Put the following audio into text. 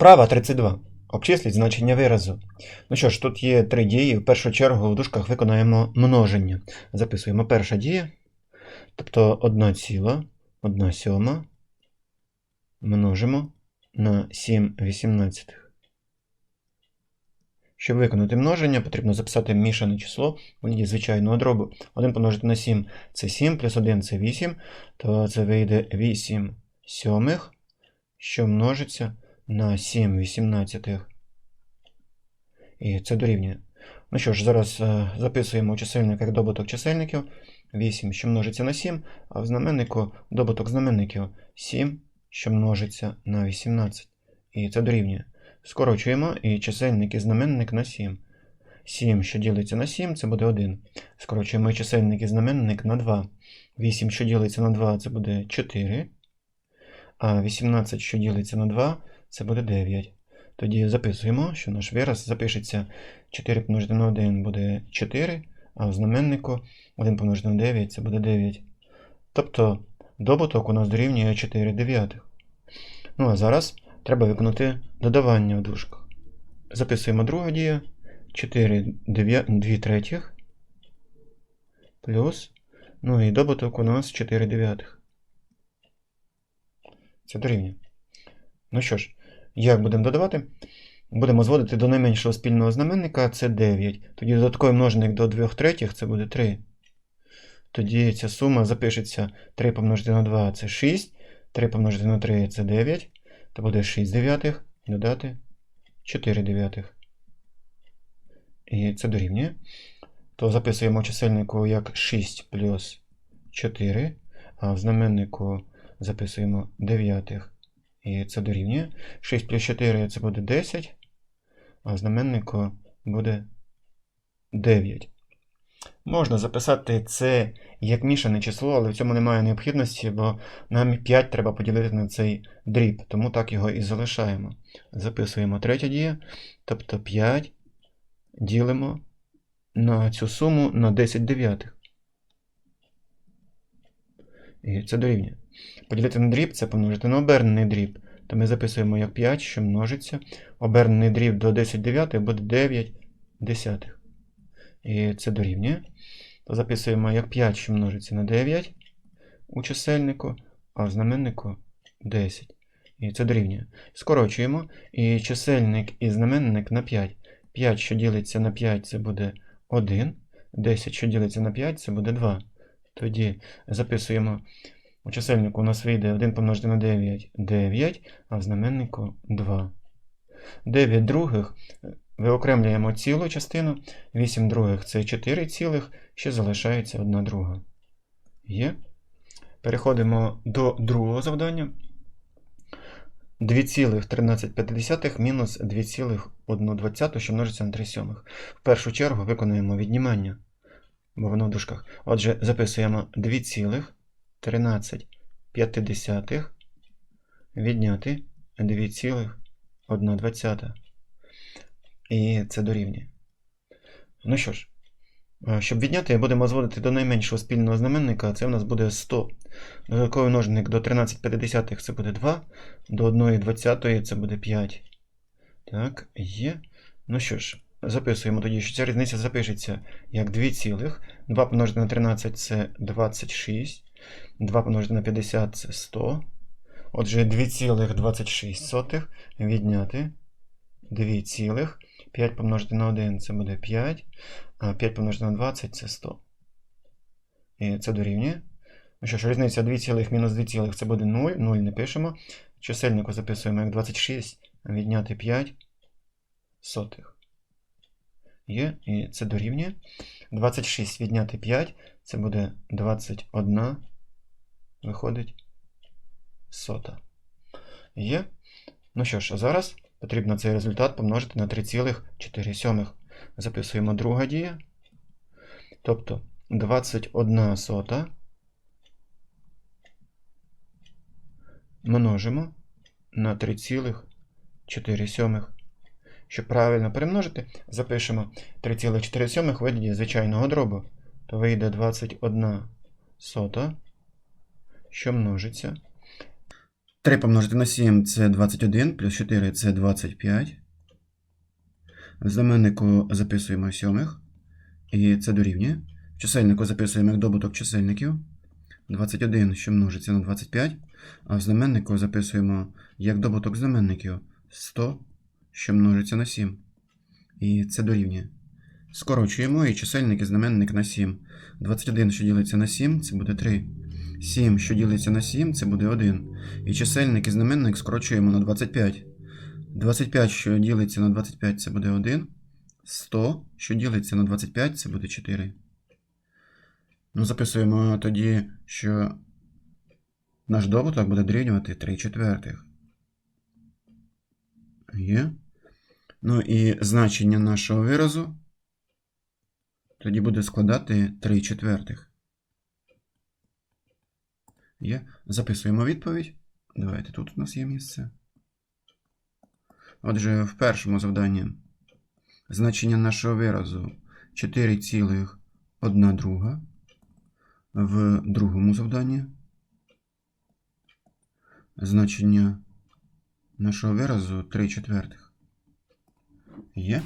Вправа 32. Обчисліть значення виразу. Ну що ж, тут є три дії. В першу чергу в дужках виконаємо множення. Записуємо перша дія. Тобто 1 ціла, 1 сьома. Множимо на 7 вісімнадцятих. Щоб виконати множення, потрібно записати мішане число у вигляді звичайного дробу. 1 помножити на 7 це 7, плюс 1 це 8, то це вийде 8 сьомих, що множиться на 7 вісімнадцятих. І це дорівнює. Ну що ж, зараз е, записуємо у чисельниках добуток чисельників. 8, що множиться на 7, а в знаменнику добуток знаменників 7, що множиться на 18. І це дорівнює. Скорочуємо і чисельник і знаменник на 7. 7, що ділиться на 7, це буде 1. Скорочуємо і чисельник і знаменник на 2. 8, що ділиться на 2, це буде 4. А 18, що ділиться на 2, це буде 9. Тоді записуємо, що наш вираз запишеться 4 помножити на 1 буде 4, а в знаменнику 1 помножити на 9 це буде 9. Тобто добуток у нас дорівнює 4 дев'ятих. Ну а зараз треба виконати додавання в дужках. Записуємо друга дія. 4 2 третіх плюс. Ну і добуток у нас 4 дев'ятих. Це дорівнює. Ну що ж, як будемо додавати? Будемо зводити до найменшого спільного знаменника, це 9. Тоді додатковий множник до 2 третіх це буде 3. Тоді ця сума запишеться 3 помножити на 2 це 6. 3 помножити на 3 це 9. То буде 6 дев'ятих додати 4 дев'ятих. І це дорівнює. То записуємо в чисельнику як 6 плюс 4, а в знаменнику записуємо дев'ятих. І це дорівнює. 6 плюс 4 це буде 10, а знаменнику буде 9. Можна записати це як мішане число, але в цьому немає необхідності, бо нам 5 треба поділити на цей дріб, тому так його і залишаємо. Записуємо третя дія, тобто 5 ділимо на цю суму на 10 дев'ятих. І це дорівнює. Поділити на дріб це помножити на обернений дріб. То ми записуємо як 5, що множиться. Обернений дріб до 10 дев'ятих буде 9 десятих. І це дорівнює. То записуємо як 5, що множиться на 9 у чисельнику, а в знаменнику 10. І це дорівнює. Скорочуємо. І чисельник і знаменник на 5. 5, що ділиться на 5, це буде 1. 10, що ділиться на 5, це буде 2. Тоді записуємо. У чисельнику у нас вийде 1 помножити на 9 9, а в знаменнику 2. 9 других виокремлюємо цілу частину, 8 других це 4 цілих, ще залишається 1 друга. Є. Переходимо до другого завдання. 2,13 мінус 2,1, що множиться на 3 сьомих. В першу чергу виконуємо віднімання, воно в дужках. Отже, записуємо 2,13 відняти 2,1. І це дорівнює. Ну що ж, е, щоб відняти, будемо зводити до найменшого спільного знаменника, це в нас буде 100. Додатковий множник до 13,5 це буде 2, до 1,20 це буде 5. Так, є. Ну що ж, записуємо тоді, що ця різниця запишеться як 2 цілих. 2 помножити на 13 це 26. 2 помножити на 50 це 100. Отже, 2,26 відняти 2 5 помножити на 1 це буде 5. А 5 помножити на 20 це 100. І це дорівнює. Ну що ж, різниця 2 мінус 2 це буде 0. 0 не пишемо. Чисельнику записуємо як 26, відняти 5 сотих. Є, і це дорівнює. 26 відняти 5, це буде 21. Виходить сота. Є. Ну що ж, а зараз потрібно цей результат помножити на 3,4. Записуємо друга дія. Тобто 21 сота множимо на 3,4. Щоб правильно перемножити, запишемо 3,4 в вигляді звичайного дробу. То вийде 21 сота, що множиться 3 помножити на 7 це 21, плюс 4 це 25. В знаменнику записуємо сьомих. І це дорівнює. В чисельнику записуємо як добуток чисельників. 21, що множиться на 25. А в знаменнику записуємо як добуток знаменників 100, що множиться на 7. І це дорівнює. Скорочуємо і чисельник і знаменник на 7. 21, що ділиться на 7, це буде 3. 7, що ділиться на 7, це буде 1. І чисельник і знаменник скорочуємо на 25. 25, що ділиться на 25, це буде 1. 100, що ділиться на 25, це буде 4. Ну, записуємо тоді, що наш добуток буде дорівнювати 3 четвертих. Є. Ну і значення нашого виразу тоді буде складати 3 четвертих. Є. Записуємо відповідь. Давайте тут у нас є місце. Отже, в першому завданні значення нашого виразу 4,1 друга. В другому завданні значення нашого виразу 3 четвертих. Є?